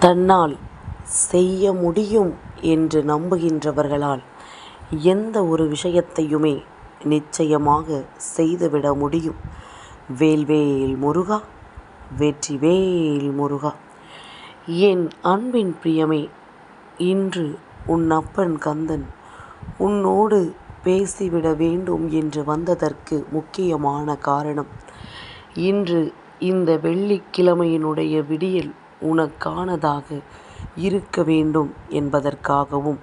தன்னால் செய்ய முடியும் என்று நம்புகின்றவர்களால் எந்த ஒரு விஷயத்தையுமே நிச்சயமாக செய்துவிட முடியும். வேல்வேல் முருகா வெற்றிவேல் முருகா! என் அன்பின் பிரியமே இன்று உன் அப்பன் கந்தன் உன்னோடு பேசிவிட வேண்டும் என்று வந்ததற்கு முக்கியமான காரணம் இன்று இந்த வெள்ளிக்கிழமையினுடைய விடியல் உனக்கானதாக இருக்க வேண்டும் என்பதற்காகவும்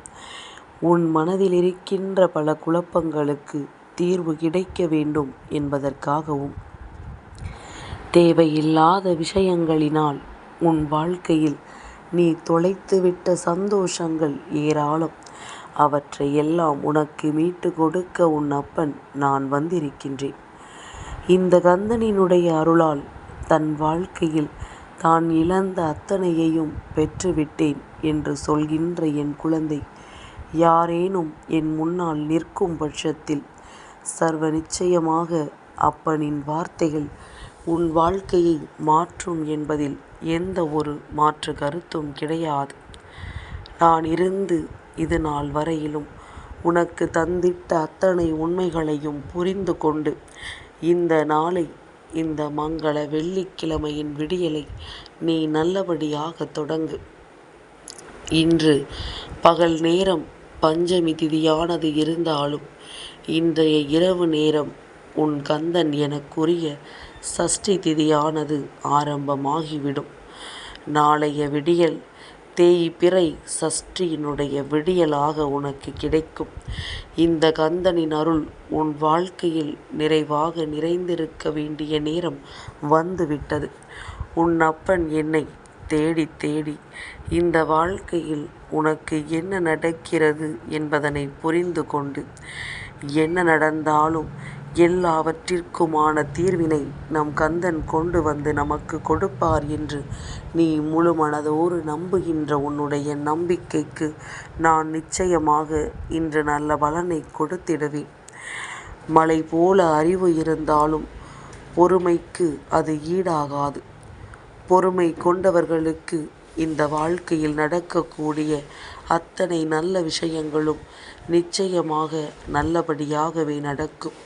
உன் மனதிலிருக்கின்ற பல குழப்பங்களுக்கு தீர்வு கிடைக்க வேண்டும் என்பதற்காகவும் தேவையில்லாத விஷயங்களினால் உன் வாழ்க்கையில் நீ தொலைத்துவிட்ட சந்தோஷங்கள் ஏராளம். அவற்றை எல்லாம் உனக்கு மீட்டுக் கொடுக்க உன் அப்பன் நான் வந்திருக்கின்றேன். இந்த கந்தனினுடைய அருளால் தன் வாழ்க்கையில் தான் இழந்த அத்தனையையும் பெற்றுவிட்டேன் என்று சொல்கின்ற என் குழந்தை யாரேனும் என் முன்னால் நிற்கும் பட்சத்தில் சர்வ நிச்சயமாக அப்பனின் வார்த்தைகள் உன் வாழ்க்கையை மாற்றும் என்பதில் எந்த ஒரு மாற்று கருத்தும் கிடையாது. நான் இருந்து இது நாள் வரையிலும் உனக்கு தந்திட்ட அத்தனை உண்மைகளையும் புரிந்து கொண்டு இந்த நாளை இந்த மங்கள வெள்ளிக்கிழமையின் விடியலை நீ நல்லபடியாக தொடங்கு. இன்று பகல் நேரம் பஞ்சமி திதியானது இருந்தாலும் இன்றைய இரவு நேரம் உன் கந்தன் எனக்குரிய சஷ்டி திதியானது ஆரம்பமாகிவிடும். நாளைய விடியல் தேய்பிறை சஷ்டியினுடைய விடியலாக உனக்கு கிடைக்கும். இந்த கந்தனின் அருள் உன் வாழ்க்கையில் நிறைவாக நிறைந்திருக்க வேண்டிய நேரம் வந்துவிட்டது. உன் அப்பன் என்னை தேடித் தேடி இந்த வாழ்க்கையில் உனக்கு என்ன நடக்கிறது என்பதனை புரிந்து கொண்டு என்ன நடந்தாலும் எல்லாவற்றிற்குமான தீர்வினை நம் கந்தன் கொண்டு வந்து நமக்கு கொடுப்பார் என்று நீ முழு மனதோடு நம்புகின்ற உன்னுடைய நம்பிக்கைக்கு நான் நிச்சயமாக இன்று நல்ல பலனை கொடுத்திடுவேன். மலை போல அறிவு இருந்தாலும் பொறுமைக்கு அது ஈடாகாது. பொறுமை கொண்டவர்களுக்கு இந்த வாழ்க்கையில் நடக்கக்கூடிய அத்தனை நல்ல விஷயங்களும் நிச்சயமாக நல்லபடியாகவே நடக்கும்.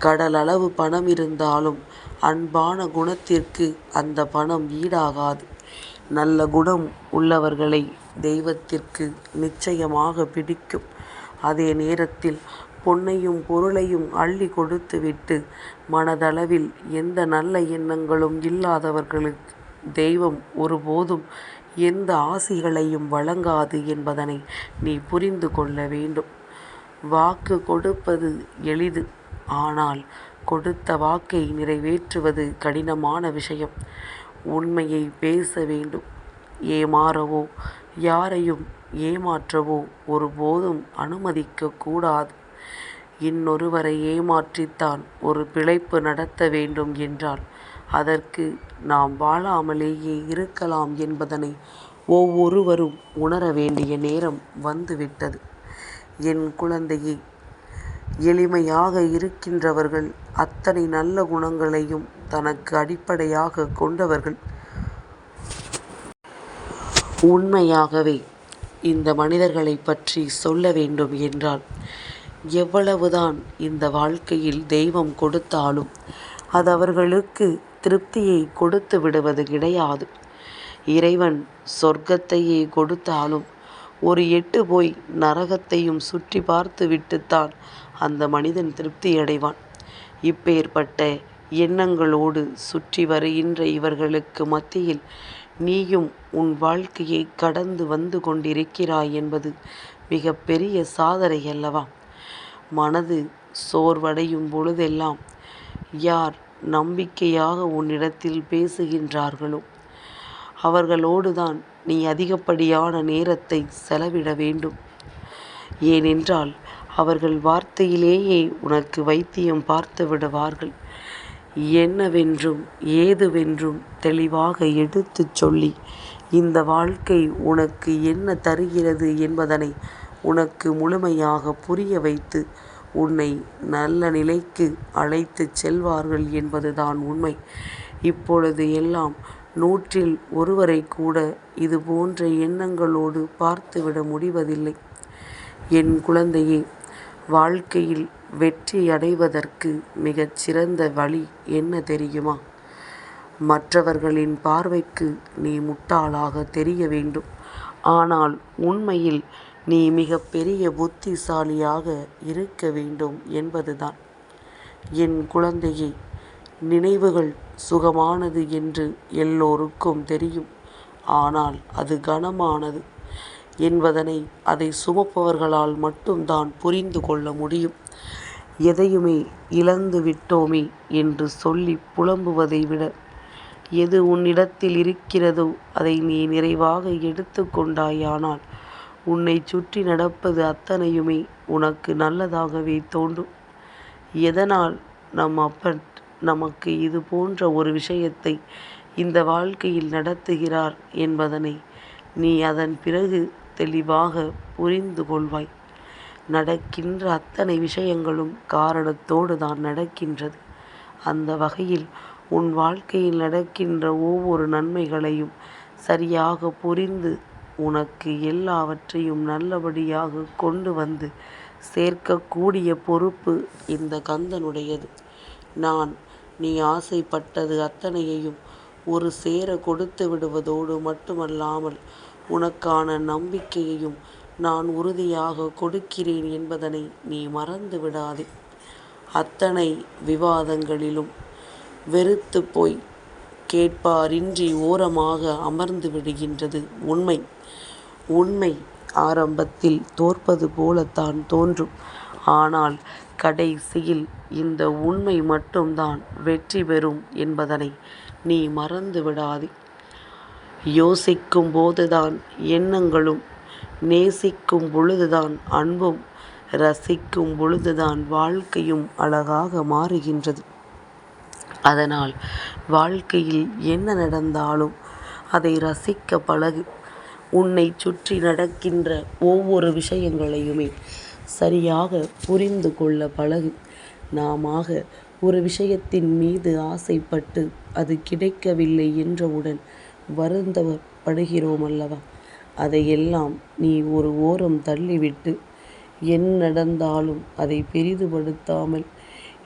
கடலளவு பணம் இருந்தாலும் அன்பான குணத்திற்கு அந்த பணம் ஈடாகாது. நல்ல குணம் உள்ளவர்களை தெய்வத்திற்கு நிச்சயமாக பிடிக்கும். அதே நேரத்தில் பொன்னையும் பொருளையும் அள்ளி கொடுத்துவிட்டு மனதளவில் எந்த நல்ல எண்ணங்களும் இல்லாதவர்களுக்கு தெய்வம் ஒருபோதும் எந்த ஆசிகளையும் வழங்காது என்பதனை நீ புரிந்து கொள்ள வேண்டும். வாக்கு கொடுப்பது எளிது. ஆனால் கொடுத்த வாக்கை நிறைவேற்றுவது கடினமான விஷயம். உண்மையை பேச வேண்டும். ஏமாறவோ யாரையும் ஏமாற்றவோ ஒருபோதும் அனுமதிக்க கூடாது. இன்னொருவரை ஏமாற்றித்தான் ஒரு பிழைப்பு நடத்த வேண்டும் என்றால் அதற்கு நாம் வாழாமலேயே இருக்கலாம் என்பதனை ஒவ்வொருவரும் உணர வேண்டிய நேரம் வந்துவிட்டது. என் குழந்தையே எளிமையாக இருக்கின்றவர்கள் அத்தனை நல்ல குணங்களையும் தனக்கு அடிப்படையாக கொண்டவர்கள். உண்மையாகவே இந்த மனிதர்களைப் பற்றி சொல்ல வேண்டும் என்றால் எவ்வளவுதான் இந்த வாழ்க்கையில் தெய்வம் கொடுத்தாலும் அது அவர்களுக்கு திருப்தியை கொடுத்து விடுவது கிடையாது. இறைவன் சொர்க்கத்தையே கொடுத்தாலும் ஒரு எட்டு போய் நரகத்தையும் சுற்றி பார்த்து விட்டுத்தான் அந்த மனிதன் திருப்தியடைவான். இப்பேற்பட்ட எண்ணங்களோடு சுற்றி வருகின்ற இவர்களுக்கு மத்தியில் நீயும் உன் வாழ்க்கையை கடந்து வந்து கொண்டிருக்கிறாய் என்பது மிக பெரிய சாதனையல்லவா? மனது சோர்வடையும் பொழுதெல்லாம் யார் நம்பிக்கையாக உன்னிடத்தில் பேசுகின்றார்களோ அவர்களோடுதான் நீ அதிகப்படியான நேரத்தை செலவிட வேண்டும். ஏனென்றால் அவர்கள் வார்த்தையிலேயே உனக்கு வைத்தியம் பார்த்துவிடுவார்கள். என்னவென்றும் ஏதுவென்றும் தெளிவாக எடுத்துச் சொல்லி இந்த வாழ்க்கை உனக்கு என்ன தருகிறது என்பதனை உனக்கு முழுமையாக புரிய வைத்து உன்னை நல்ல நிலைக்கு அழைத்துச் செல்வார்கள் என்பதுதான் உண்மை. இப்பொழுது எல்லாம் நூற்றில் ஒருவரை கூட இது போன்ற எண்ணங்களோடு பார்த்துவிட முடிவதில்லை. என் குழந்தையே வாழ்க்கையில் வெற்றியடைவதற்கு மிகச் சிறந்த வழி என்ன தெரியுமா? மற்றவர்களின் பார்வைக்கு நீ முட்டாளாக தெரிய வேண்டும். ஆனால் உண்மையில் நீ மிகப்பெரிய புத்திசாலியாக இருக்க வேண்டும் என்பதுதான். என் குழந்தையே நினைவுகள் சுகமானது என்று எல்லோருக்கும் தெரியும். ஆனால் அது கனமானது என்பதனை அதை சுமப்பவர்களால் மட்டும்தான் புரிந்து கொள்ள முடியும். எதையுமே இழந்து விட்டோமே என்று சொல்லி புலம்புவதை விட எது உன்னிடத்தில் இருக்கிறதோ அதை நீ நிறைவாக எடுத்துக்கொண்டாயானால் உன்னைச் சுற்றி நடப்பது அத்தனையுமே உனக்கு நல்லதாகவே தோன்றும். எதனால் நம் அப்பன் நமக்கு இது போன்ற ஒரு விஷயத்தை இந்த வாழ்க்கையில் நடத்துகிறார் என்பதனை நீ அதன் பிறகு தெளிவாக புரிந்து கொள்வாய். நடக்கின்ற அத்தனை விஷயங்களும் காரணத்தோடு தான் நடக்கின்றது. அந்த வகையில் உன் வாழ்க்கையில் நடக்கின்ற ஒவ்வொரு நன்மைகளையும் சரியாக புரிந்து உனக்கு எல்லாவற்றையும் நல்லபடியாக கொண்டு வந்து சேர்க்கக்கூடிய பொறுப்பு இந்த கந்தனுடையது. நான் நீ ஆசைப்பட்டது அத்தனையையும் ஒரு சேர கொடுத்து விடுவதோடு மட்டுமல்லாமல் உனக்கான நம்பிக்கையையும் நான் உறுதியாக கொடுக்கிறேன் என்பதனை நீ மறந்து விடாதே. அத்தனை விவாதங்களிலும் வெறுத்து போய் கேட்பாரின்றி ஓரமாக அமர்ந்து விடுகின்றது உண்மை. உண்மை ஆரம்பத்தில் தோற்பது போலத்தான் தோன்றும். ஆனால் கடைசியில் இந்த உண்மை மட்டும்தான் வெற்றி பெறும் என்பதனை நீ மறந்து விடாதே. யோசிக்கும் போதுதான் எண்ணங்களும் நேசிக்கும் பொழுதுதான் அன்பும் ரசிக்கும் பொழுதுதான் வாழ்க்கையும் அழகாக மாறுகின்றது. அதனால் வாழ்க்கையில் என்ன நடந்தாலும் அதை ரசிக்க பழகு. உன்னைச் சுற்றி நடக்கின்ற ஒவ்வொரு விஷயங்களையுமே சரியாக புரிந்து கொள்ள பழகு. நாமாக ஒரு விஷயத்தின் மீது ஆசைப்பட்டு அது கிடைக்கவில்லை என்றவுடன் வருத்தப்படுகிறோமல்லவா? அதையெல்லாம் நீ ஒரு ஓரம் தள்ளிவிட்டு என் நடந்தாலும் அதை பெரிதுபடுத்தாமல்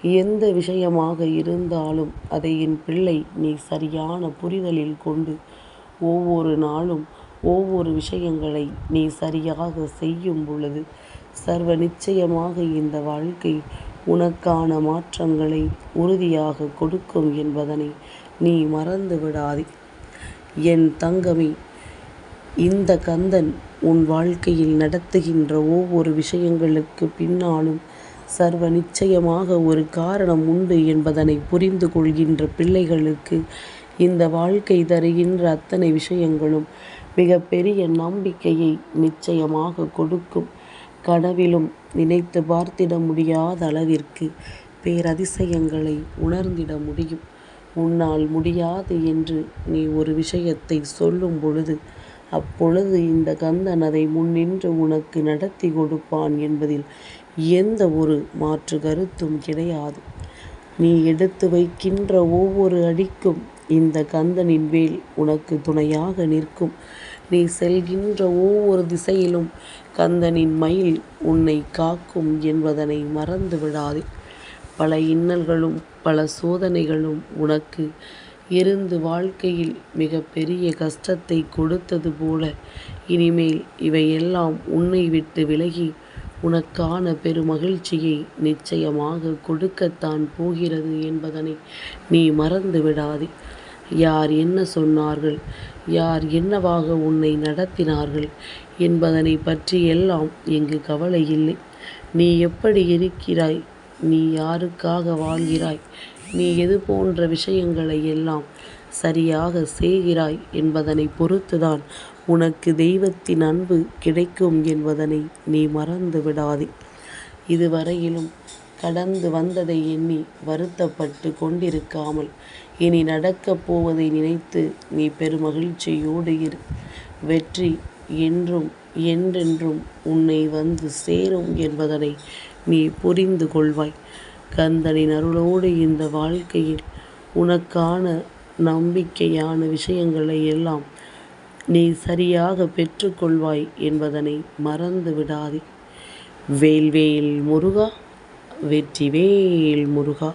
எந்த விஷயமாக இருந்தாலும் அதை என் பிள்ளை நீ சரியான புரிதலில் கொண்டு ஒவ்வொரு நாளும் ஒவ்வொரு விஷயங்களை நீ சரியாக செய்யும் பொழுது சர்வ நிச்சயமாக இந்த வாழ்க்கை உனக்கான மாற்றங்களை உறுதியாக கொடுக்கும் என்பதனை நீ மறந்து விடாதே. என் தங்கமே இந்த கந்தன் உன் வாழ்க்கையில் நடத்துகின்ற ஒவ்வொரு விஷயங்களுக்குப் பின்னாலும் சர்வ நிச்சயமாக ஒரு காரணம் உண்டு என்பதனை புரிந்து கொள்கின்ற பிள்ளைகளுக்கு இந்த வாழ்க்கை தருகின்ற அத்தனை விஷயங்களும் மிகப்பெரிய நம்பிக்கையை நிச்சயமாக கொடுக்கும். கனவிலும் நினைத்து பார்த்திட முடியாத அளவிற்கு பேரதிசயங்களை உணர்ந்திட முடியும். உன்னால் முடியாது என்று நீ ஒரு விஷயத்தை சொல்லும் பொழுது அப்பொழுது இந்த கந்தன் அதை முன்னின்று உனக்கு நடத்தி கொடுப்பான் என்பதில் எந்த ஒரு மாற்று கருத்தும் கிடையாது. நீ எடுத்து வைக்கின்ற ஒவ்வொரு அடிக்கும் இந்த கந்தனின் வேல் உனக்கு துணையாக நிற்கும். நீ செல்கின்ற ஒவ்வொரு திசையிலும் கந்தனின் மயில் உன்னை காக்கும் என்பதனை மறந்து விடாதே. பல இன்னல்களும் பல சோதனைகளும் உனக்கு இருந்து வாழ்க்கையில் மிக பெரிய கஷ்டத்தை கொடுத்தது போல இனிமேல் இவையெல்லாம் உன்னை விட்டு விலகி உனக்கான பெருமகிழ்ச்சியை நிச்சயமாக கொடுக்கத்தான் போகிறது என்பதனை நீ மறந்து விடாதே. யார் என்ன சொன்னார்கள் யார் என்னவாக உன்னை நடத்தினார்கள் என்பதனை பற்றியெல்லாம் இங்கு கவலை இல்லை. நீ எப்படி இருக்கிறாய் நீ யாருக்காக வாழ்கிறாய் நீ எது போன்ற விஷயங்களை எல்லாம் சரியாக செய்கிறாய் என்பதனை பொறுத்துதான் உனக்கு தெய்வத்தின் அன்பு கிடைக்கும் என்பதனை நீ மறந்து விடாதே. இதுவரையிலும் கடந்து வந்ததை எண்ணி வருத்தப்பட்டு கொண்டிருக்காமல் இனி நடக்கப் போவதை நினைத்து நீ பெருமகிழ்ச்சியோடு இரு. வெற்றி என்றும் என்றென்றும் உன்னை வந்து சேரும் என்பதனை நீ புரிந்து கொள்வாய். கந்தனின் அருளோடு இந்த வாழ்க்கையில் உனக்கான நம்பிக்கையான விஷயங்களை எல்லாம் நீ சரியாக பெற்றுக்கொள்வாய் என்பதனை மறந்து விடாதே வேல்வேல் முருகா வெற்றிவேல் முருகா